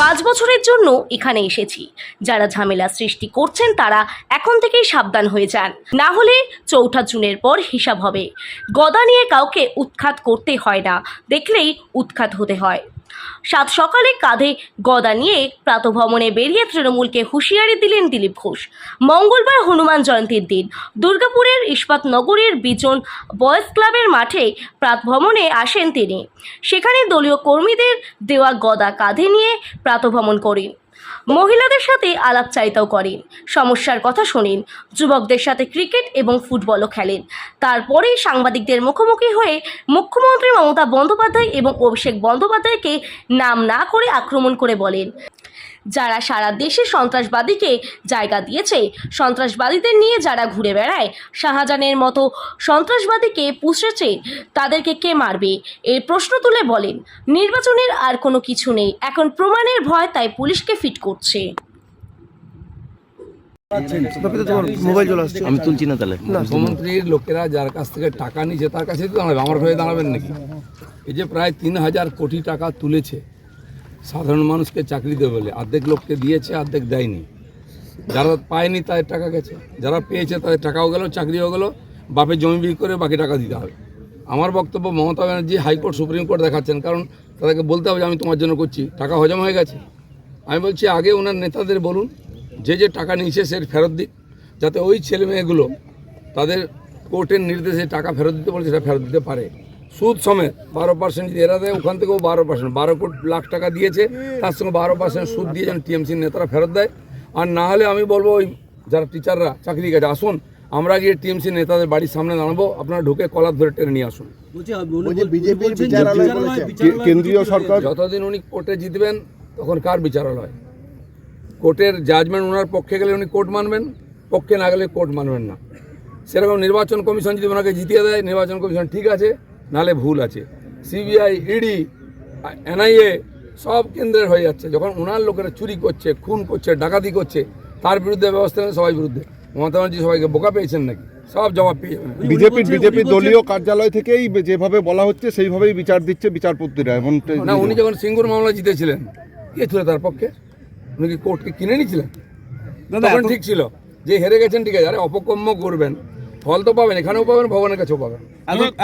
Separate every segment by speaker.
Speaker 1: পাঁচ বছরের জন্য এখানে এসেছি। যারা ঝামেলা সৃষ্টি করছেন, তারা এখন থেকেই সাবধান হয়ে যান। না হলে চৌঠা জুনের পর হিসাব হবে। গদা নিয়ে কাউকে উৎখাত করতে হয় না। দেখলেই উৎখাত হতে হয়। সাত সকালে কাঁধে গদা নিয়ে প্রাতভ্রমণে বেরিয়ে তৃণমূলকে হুঁশিয়ারি দিলেন দিলীপ ঘোষ। মঙ্গলবার হনুমান জয়ন্তীর দিন। দুর্গাপুরের ইস্পাত নগরীর বিজন বয়েজ ক্লাবের মাঠে প্রাতভ্রমণে আসেন তিনি। সেখানে দলীয় কর্মীদের দেওয়া গদা কাঁধে নিয়ে প্রাতভ্রমণ করেন। মহিলাদের সাথে আলাপচারিতাও করেন। সমস্যার কথা শোনেন। যুবকদের সাথে ক্রিকেট এবং ফুটবলও খেলেন। তারপরেই সাংবাদিকদের মুখোমুখি হয়ে মুখ্যমন্ত্রী মমতা বন্দ্যোপাধ্যায় এবং অভিষেক বন্দ্যোপাধ্যায়কে নাম না করে আক্রমণ করে বলেন। যারা সারা দেশে সন্ত্রাসবাদীকে জায়গা দিয়েছে সন্ত্রাসবাদীদের নিয়ে যারা ঘুরে বেড়ায় শাহজাহানের মতো সন্ত্রাসবাদীকে পুষেছে তাদেরকে কে মারবে? এই প্রশ্ন তুলে বলেন নির্বাচনের আর কোনো কিছু নেই এখন প্রমাণের ভয় তাই পুলিশকে ফিট করছে।
Speaker 2: আমি তুলছি না তাহলে।
Speaker 3: মুখ্যমন্ত্রীর লোকেরা যার কাছ থেকে টাকা নিয়েছে তার কাছে তো দাঁড়াবে আমার হয়ে দাঁড়াবেন নাকি? এই যে প্রায় তিন হাজার কোটি টাকা তুলেছে সাধারণ মানুষকে চাকরি দেবে বলে। অর্ধেক লোককে দিয়েছে, অর্ধেক দেয়নি। যারা পায়নি তাদের টাকা গেছে। যারা পেয়েছে তাদের টাকাও গেল, চাকরিও গেল। বাপের জমি বিক্রি করে বাকি টাকা দিতে হবে। আমার বক্তব্য Mamata Banerjee high court, supreme court দেখাচ্ছেন। কারণ তাদেরকে বলতে হবে যে, আমি তোমার জন্য করছি। টাকা হজম হয়ে গেছে। আমি বলছি, আগে ওনার নেতাদের বলুন। যে যে টাকা নিয়েছে সে ফেরত দিক। যাতে ওই ছেলে মেয়েগুলো তাদের কোর্টের নির্দেশে টাকা ফেরত দিতে বলছে সেটা ফেরত দিতে পারে। সুদ সমেত বারো পার্সেন্ট যদি এরা দেয় ওখান থেকেও বারো পার্সেন্ট বারো কোটি লাখ টাকা দিয়েছে তার সঙ্গে বারো পার্সেন্ট সুদ দিয়ে যেন টিএমসির নেতারা ফেরত দেয়। আর না হলে আমি বলব ওই যারা টিচাররা চাকরি গেছে আসুন আমরা গিয়ে টিএমসি নেতাদের বাড়ির সামনে দাঁড়াবো আপনারা ঢুকে কলার ধরে টেনে নিয়ে আসুন।
Speaker 4: কেন্দ্রীয় সরকার
Speaker 3: যতদিন উনি কোর্টে জিতবেন তখন কার বিচারালয়? কোর্টের জাজমেন্ট ওনার পক্ষে গেলে উনি কোর্ট মানবেন পক্ষে না গেলে কোর্ট মানবেন না। সেরকম নির্বাচন কমিশন যদি ওনাকে জিতিয়ে দেয় নির্বাচন কমিশন ঠিক আছে নালে ভুল আছে। সিবিআই ইডি এনআইএ সব কেন্দ্রের হয়ে যাচ্ছে। যখন ওনার লোকেরা চুরি করছে খুন করছে ডাকাতি করছে তার বিরুদ্ধে ব্যবস্থা নেন সবাই বিরুদ্ধে। মমতা ব্যানার্জি সবাইকে বোকা পেয়েছেন নাকি? সব জবাব পেয়ে যাবেন।
Speaker 4: বিজেপির বিজেপির দলীয় কার্যালয় থেকেই যেভাবে বলা হচ্ছে সেইভাবেই বিচার দিচ্ছে বিচারপতিরা এমন
Speaker 3: না উনি যখন সিঙ্গুর মামলা জিতেছিলেন কে ছিল তার পক্ষে? উনি কি কোর্টকে কিনে নিয়েছিলেন? তখন ঠিক ছিল যে হেরে গেছেন ঠিক আছে আরে অপকর্ম করবেন। ফল তো পাবেন এখানেও পাবেন ভগবানের কাছেও পাবেন।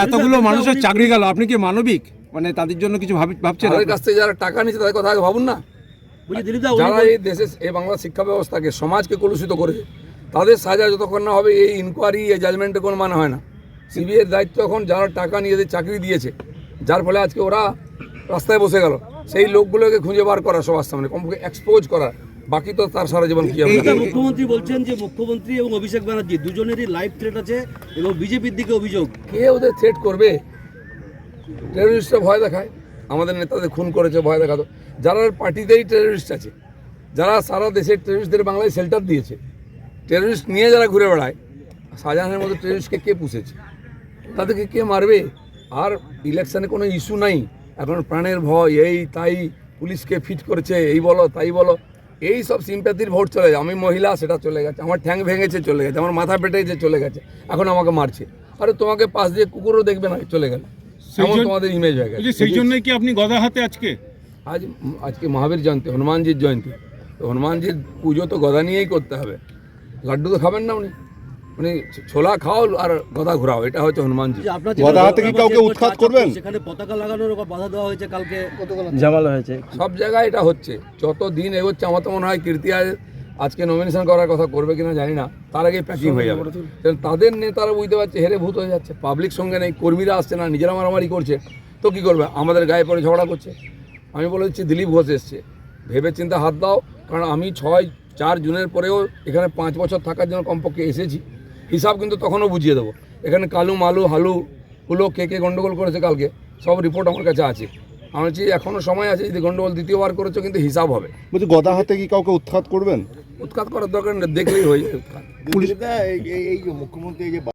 Speaker 5: এতগুলো মানুষের চাকরি গেল আপনি কি মানবিক? মানে তাদের জন্য কিছু ভাবি- ভাবছেন
Speaker 3: তাদের কাছ থেকে যারা টাকা নিচ্ছে তাদের কথা আগে ভাবুন না। যারা এই দেশে এই বাংলা শিক্ষা ব্যবস্থাকে সমাজকে কলুষিত করেছে তাদের সাজা যতক্ষণ না হবে এই ইনকোয়ারি এই জাজমেন্টে কোনো মানে হয় না। সিবিআইয়ের দায়িত্ব এখন যারা টাকা নিয়ে চাকরি দিয়েছে যার ফলে আজকে ওরা রাস্তায় বসে গেল। সেই লোকগুলোকে খুঁজে বার করা সবার সামনে কমপক্ষে এক্সপোজ করা। বাকি তো তার সারা জীবন কি হবে?
Speaker 6: মুখ্যমন্ত্রী বলছেন যে মুখ্যমন্ত্রী এবং অভিষেক ব্যানার্জি দুজনেরই লাইভ থ্রেট আছে এবং বিজেপির দিকে অভিযোগ।
Speaker 3: কে ওদের থ্রেট করবে? টেরোরিস্টরা ভয় দেখায়। আমাদের নেতাদের খুন করেছে ভয় দেখাতো। যারা পার্টিতেই টেরোরিস্ট আছে যারা সারা দেশের টেরোরিস্টদের বাংলায় শেল্টার দিয়েছে টেরোরিস্ট নিয়ে যারা ঘুরে বেড়ায় শাহজাহানের মধ্যে টেরোরিস্টকে কে পুষেছে? তাদেরকে কে মারবে? আর ইলেকশানে কোনো ইস্যু নাই। এখন প্রাণের ভয় এই তাই পুলিশকে ফিট করেছে এই বলো তাই বলো। এই সব সিম্প্যাথির ভোট চলে যায়। আমি মহিলা সেটা চলে গেছে। আমার ঠ্যাং ভেঙেছে চলে গেছে। আমার মাথা পেটেছে চলে গেছে। এখন আমাকে মারছে। আরে তোমাকে পাশ দিয়ে কুকুরও দেখবে না চলে গেল। এমন তোমাদের ইমেজ হয়ে গেছে।
Speaker 5: সেই জন্যই কি আপনি গদা হাতে আজকে?
Speaker 3: আজ আজকে মহাবীর জয়ন্তী হনুমানজির জয়ন্তী। তো হনুমানজির পুজো তো গদা নিয়েই করতে হবে। লাড্ডু তো খাবেন না উনি। উনি ছোলা খাও আর গদা ঘোরাও এটা হচ্ছে হনুমানজি।
Speaker 6: আপনার
Speaker 4: গদা হাতে কি কাউকে উৎখাত করবেন?
Speaker 6: সেখানে পতাকা লাগানোর বাধা দেওয়া হয়েছে কালকে?
Speaker 2: জামাল হয়েছে।
Speaker 3: সব জায়গায় এটা হচ্ছে। যত দিন এগোচ্ছে আমার তো মনে হয় কীর্তি আজ আজকে নমিনেশন করার কথা করবে কিনা জানি না। তার আগে প্যাকিং হয়ে যাবে। তাদের নেতারা বুঝতে পারছে হেরে ভূত হয়ে যাচ্ছে। পাবলিক সঙ্গে নেই কর্মীরা আসছে না নিজেরা মারামারি করছে। তো কি করবে? আমাদের গায়ে পরে ঝগড়া করছে। আমি বলে দিচ্ছি দিলীপ ঘোষ এসছে। ভেবে চিন্তা হাত দাও কারণ আমি ছয় চার জুনের পরেও এখানে পাঁচ বছর থাকার জন্য কমপক্ষে এসেছি। হিসাব কিন্তু তখনও বুঝিয়ে দেবো। এখানে কালু মালু হালু হুলো কে কে গন্ডগোল করেছে কালকে সব রিপোর্ট আমার কাছে আছে। আমি বলছি এখনও সময় আছে যদি গন্ডগোল দ্বিতীয়বার করেছ কিন্তু হিসাব হবে।
Speaker 4: বলছি গদা হাতে কি কাউকে উৎখাত করবেন?
Speaker 3: উৎখাত করার দরকার নেই দেখলেই হয়ে যায় উৎখাত।
Speaker 4: পুলিশ
Speaker 7: এই এই মুখ্যমন্ত্রী যে